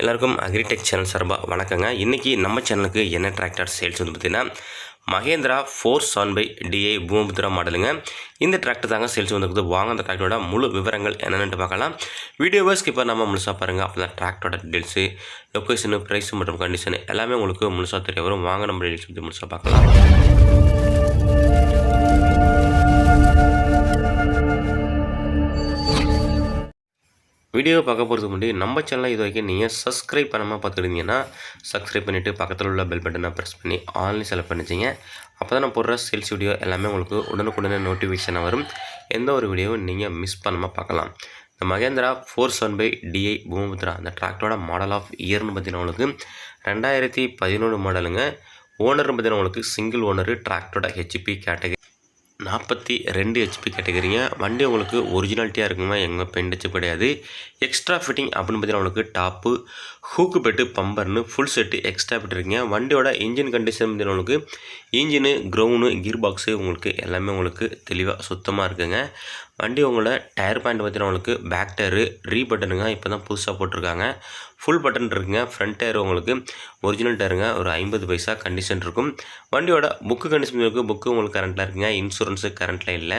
எல்லாருக்கும் agritech channel சார்பாக வணக்கங்க. இன்றைக்கி நம்ம சேனலுக்கு என்ன டிராக்டர் சேல்ஸ் வந்து பார்த்திங்கன்னா Mahindra four seven five DI Bhoomiputra மாடலுங்க இந்த டிராக்டர் தாங்க சேல்ஸ் வந்துருக்குது வாங்க அந்த டிராக்டரோட முழு விவரங்கள் என்னென்னு பார்க்கலாம். வீடியோவை ஸ்கிப் நம்ம முழுசாக பாருங்கள் அப்போ தான் டிராக்டரோட டீட்டெயில்ஸு லொக்கேஷனு ப்ரைஸ் மற்றும் கண்டிஷன் எல்லாமே உங்களுக்கு முழுசாக தெரிய வரும். வாங்க நம்ம டீட்டெயில்ஸ் பற்றி முழுசாக பார்க்கலாம். வீடியோ பார்க்க போகிறதுக்கு முன்னாடி நம்ம சேனலை இது வரைக்கும் நீங்கள் சப்ஸ்கிரைப் பண்ணாமல் பார்த்துக்கிட்டீங்கன்னா சப்ஸ்கிரைப் பண்ணிவிட்டு பக்கத்தில் உள்ள பெல் பட்டனை ப்ரெஸ் பண்ணி ஆன்லைன் செலக்ட் பண்ணிச்சிங்க அப்போ தான் நான் போடுற சேல்ஸ் வீடியோ எல்லாமே உங்களுக்கு உடனுக்குடனே நோட்டிஃபிகேஷனாக வரும். எந்த ஒரு வீடியோவும் நீங்கள் மிஸ் பண்ணாமல் பார்க்கலாம். இந்த Mahindra four seven five DI Bhoomiputra அந்த டிராக்டரோட மாடல் ஆஃப் இயர்னு பார்த்தீங்கன்னா உங்களுக்கு ரெண்டாயிரத்தி பதினொன்று மாடலுங்க ஓனர்னு பார்த்தீங்கன்னா உங்களுக்கு சிங்கிள் ஓனரு டிராக்டரோட ஹெச்பி கேட்டகரி நாற்பத்தி ரெண்டு ஹெச்பி கேட்டகரிங்க வண்டி உங்களுக்கு ஒரிஜினாலிட்டியாக இருக்குங்க எங்கள் பெண்டச்சு கிடையாது. எக்ஸ்ட்ரா ஃபிட்டிங் அப்படின்னு பார்த்தீங்கன்னா உங்களுக்கு டாப்பு ஹூக்கு பெட்டு பம்பர்னு ஃபுல் செட்டு எக்ஸ்ட்ரா பெட்டு இருக்குங்க. வண்டியோட இன்ஜின் கண்டிஷன் பார்த்தீங்கன்னா உங்களுக்கு இன்ஜினு க்ரௌனு கீர் பாக்ஸு உங்களுக்கு எல்லாமே உங்களுக்கு தெளிவாக சுத்தமாக இருக்குங்க. வண்டி உங்களோட டயர் பேண்ட் பார்த்தீங்கன்னா உங்களுக்கு பேக் டயரு ரீ பட்டனுங்க இப்போ தான் புதுசாக போட்டிருக்காங்க. ஃபுல் பட்டன் இருக்குங்க. ஃப்ரண்ட் டயர் உங்களுக்கு ஒரிஜினல் டயருங்க ஒரு ஐம்பது பைசா கண்டிஷன் இருக்கும். வண்டியோட புக்கு கண்டிஷன் இருக்குது புக்கு உங்களுக்கு கரண்ட்டில் இருக்குங்க. இன்சூரன்ஸு கரண்ட்டில் இல்லை.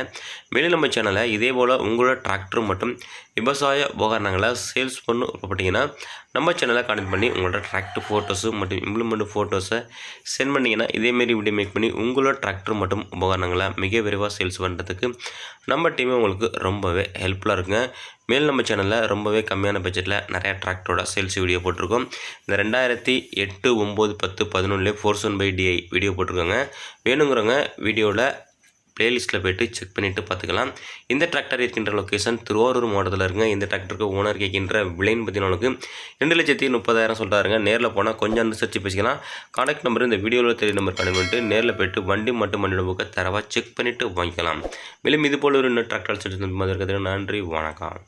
மேலும் நம்ம சேனலில் இதே போல் உங்களோட டிராக்டர் மற்றும் விவசாய உபகரணங்களை சேல்ஸ் பண்ணு. பார்த்தீங்கன்னா நம்ம சேனலை கனெக்ட் பண்ணி உங்களோட டிராக்டர் ஃபோட்டோஸு மற்றும் இம்ப்ளிமெண்ட் ஃபோட்டோஸை சென்ட் பண்ணிங்கன்னா இதேமாரி வீடியோ மேக் பண்ணி உங்களோட டிராக்டர் மற்றும் உபகரணங்களை மிக விரைவாக சேல்ஸ் பண்ணுறதுக்கு நம்ம டீமே உங்களுக்கு ரொம்பவே ஹெல்ப்ஃபுல்லாக இருக்குங்க. மேல் நம்ம சேனலில் ரொம்பவே கம்மியான பட்ஜெட்டில் நிறையா டிராக்டரோட சேல்ஸ் வீடியோ போட்டிருக்கோம். இந்த ரெண்டாயிரத்தி எட்டு ஒம்பது பத்து பதினொன்றுலேயே four one five DI video போட்டிருக்கோங்க. வேணுங்கிறவங்க வீடியோவில் பிளேலிஸ்ட்டில் போய்ட்டு செக் பண்ணிவிட்டு பார்த்துக்கலாம். இந்த டிராக்டர் இருக்கின்ற லொக்கேஷன் திருவாரூர் மாவட்டத்தில் இருக்குங்க இந்த டிராக்டருக்கு ஓனர் கேட்கின்ற விலைன்னு பார்த்தீங்கன்னா ரெண்டு லட்சத்தி முப்பதாயிரம் சொல்கிறாருங்க நேரில் போனால் கொஞ்சம் அனுசரித்து பேசிக்கலாம். கான்டாக்ட் நம்பர் இந்த வீடியோவில் தெரிய நம்பர் கனெக்ட் பண்ணிட்டு நேரில் போய்ட்டு வண்டி மட்டும் வண்டியோட புக்கை தரவாக செக் பண்ணிவிட்டு வாங்கிக்கலாம். மேலும் இது போல ஒரு இன்னும் டிராக்டர் மாதிரி நன்றி வணக்கம்.